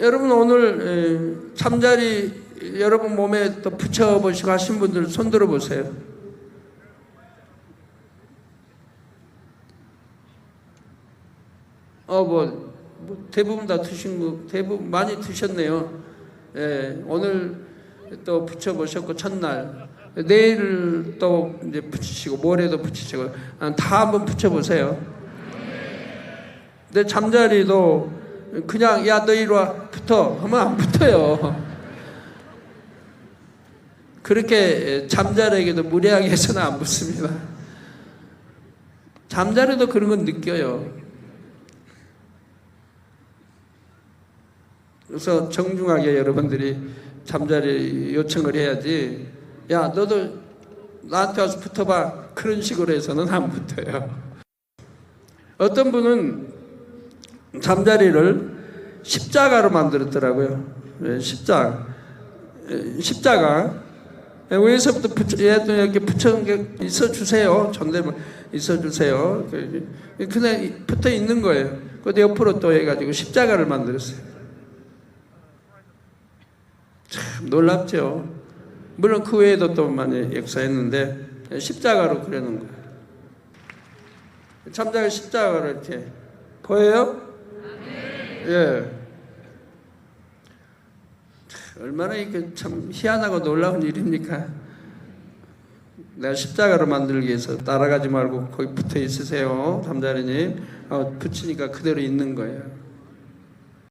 여러분 오늘 에, 잠자리 여러분 몸에 또 붙여보시고 하신 분들 손 들어보세요. 어, 뭐, 뭐 대부분 다 드신 거, 대부분 많이 드셨네요. 예, 오늘 또 붙여보셨고, 첫날. 내일 또 이제 붙이시고, 모레도 붙이시고, 아, 다 한번 붙여보세요. 내 잠자리도 그냥, 야, 너 이리 와, 붙어. 하면 안 붙어요. 그렇게 잠자리에게도 무례하게 해서는 안 붙습니다. 잠자리도 그런 건 느껴요. 그래서 정중하게 여러분들이 잠자리 요청을 해야지. 야, 너도 나한테 와서 붙어봐. 그런 식으로 해서는 안 붙어요. 어떤 분은 잠자리를 십자가로 만들었더라고요. 예, 십자가. 예, 십자가. 예, 위에서부터 붙여, 이렇게 붙여놓은 게 있어 주세요. 존댓말 있어 주세요. 그, 그냥 붙어 있는 거예요. 근데 옆으로 또 해가지고 십자가를 만들었어요. 참 놀랍죠. 물론 그 외에도 또 많이 역사했는데 십자가로 그려놓은 거예요. 참자가 십자가로 이렇게 보여요? 예. 참, 얼마나 이게 참 희한하고 놀라운 일입니까? 내가 십자가로 만들기 위해서 따라가지 말고 거기 붙어 있으세요, 잠자리님. 어, 붙이니까 그대로 있는 거예요.